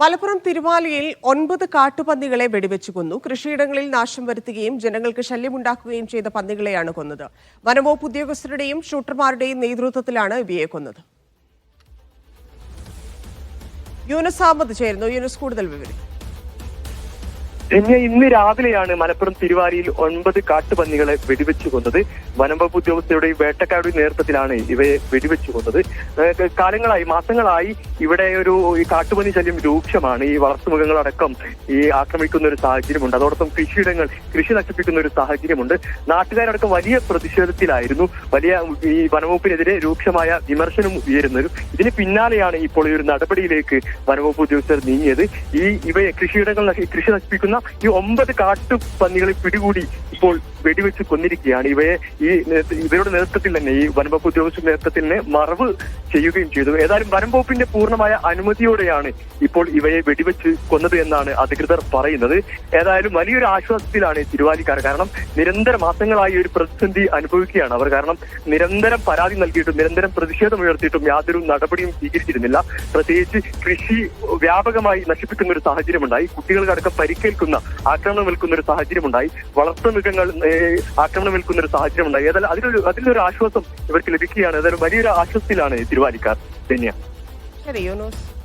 മലപ്പുറം തിരുവാലിയിൽ ഒൻപത് കാട്ടുപന്നികളെ വെടിവെച്ചു കൊന്നു. കൃഷിയിടങ്ങളിൽ നാശം വരുത്തുകയും ജനങ്ങൾക്ക് ശല്യമുണ്ടാക്കുകയും ചെയ്ത പന്നികളെയാണ് കൊന്നത്. വനംവകുപ്പ് ഉദ്യോഗസ്ഥരുടെയും ഷൂട്ടർമാരുടെയും നേതൃത്വത്തിലാണ് ഇവയെ കൊന്നത്. യൂനസ് അഹമ്മദ് ചേരുന്നു. യൂനസ് കൂടുതൽ വിവരം രമ്യ ഇന്ന് രാവിലെയാണ് മലപ്പുറം തിരുവാരിയിൽ ഒൻപത് കാട്ടുപന്നികളെ വെടിവെച്ചു കൊന്നത്. വനംവകുപ്പ് ഉദ്യോഗസ്ഥരുടെ വേട്ടക്കാരുടെയും നേതൃത്വത്തിലാണ് ഇവയെ വെടിവെച്ചു കൊന്നത്. കാലങ്ങളായി മാസങ്ങളായി ഇവിടെ ഒരു ഈ കാട്ടുപന്നി ശല്യം രൂക്ഷമാണ്. ഈ വളർത്തുമൃഗങ്ങളടക്കം ഈ ആക്രമിക്കുന്ന ഒരു സാഹചര്യമുണ്ട്. അതോടൊപ്പം കൃഷിയിടങ്ങൾ കൃഷി നശിപ്പിക്കുന്ന ഒരു സാഹചര്യമുണ്ട്. നാട്ടുകാരടക്കം വലിയ പ്രതിഷേധത്തിലായിരുന്നു. വലിയ ഈ വനംവകുപ്പിനെതിരെ രൂക്ഷമായ വിമർശനം ഉയരുന്നത്. ഇതിന് പിന്നാലെയാണ് ഇപ്പോൾ ഈ ഒരു നടപടിയിലേക്ക് വനംവകുപ്പ് ഉദ്യോഗസ്ഥർ നീങ്ങിയത്. ഈ ഇവയെ കൃഷിയിടങ്ങൾ കൃഷി നശിപ്പിക്കുന്ന ഈ ഒമ്പത് കാട്ടുപന്നികളെ പിടികൂടി ഇപ്പോൾ വെടിവെച്ച് കൊന്നിരിക്കുകയാണ്. ഇവയെ ഈ ഇവരുടെ നേതൃത്വത്തിൽ തന്നെ ഈ വനംവകുപ്പ് ഉദ്യോഗസ്ഥരുടെ നേതൃത്വത്തിൽ തന്നെ മറവ് ചെയ്യുകയും ചെയ്തു. ഏതായാലും വനംവകുപ്പിന്റെ പൂർണമായ അനുമതിയോടെയാണ് ഇപ്പോൾ ഇവയെ വെടിവെച്ച് കൊന്നത് എന്നാണ് അധികൃതർ പറയുന്നത്. ഏതായാലും വലിയൊരു ആശ്വാസത്തിലാണ് തിരുവാലിക്കാർ. കാരണം നിരന്തര മാസങ്ങളായി ഒരു പ്രതിസന്ധി അനുഭവിക്കുകയാണ് അവർ. കാരണം നിരന്തരം പരാതി നൽകിയിട്ടും നിരന്തരം പ്രതിഷേധം ഉയർത്തിയിട്ടും യാതൊരു നടപടിയും സ്വീകരിച്ചിരുന്നില്ല. പ്രത്യേകിച്ച് കൃഷി വ്യാപകമായി നശിപ്പിക്കുന്ന ഒരു സാഹചര്യമുണ്ടായി. കുട്ടികൾക്കടക്കം പരിക്കേൽക്കുന്ന ആക്രമണം ഏൽക്കുന്ന ഒരു സാഹചര്യമുണ്ടായി. ആക്രമണം ഏൽക്കുന്ന ഒരു സാഹചര്യമുണ്ടായി. ഏതായാലും അതിലൊരു അതിലൊരു ആശ്വാസം ഇവർക്ക് ലഭിക്കുകയാണ്. ഏതായാലും വലിയൊരു ആശ്വാസത്തിലാണ് തിരുവാലിക്കാർ ധന്യ ശരി യൂനസ്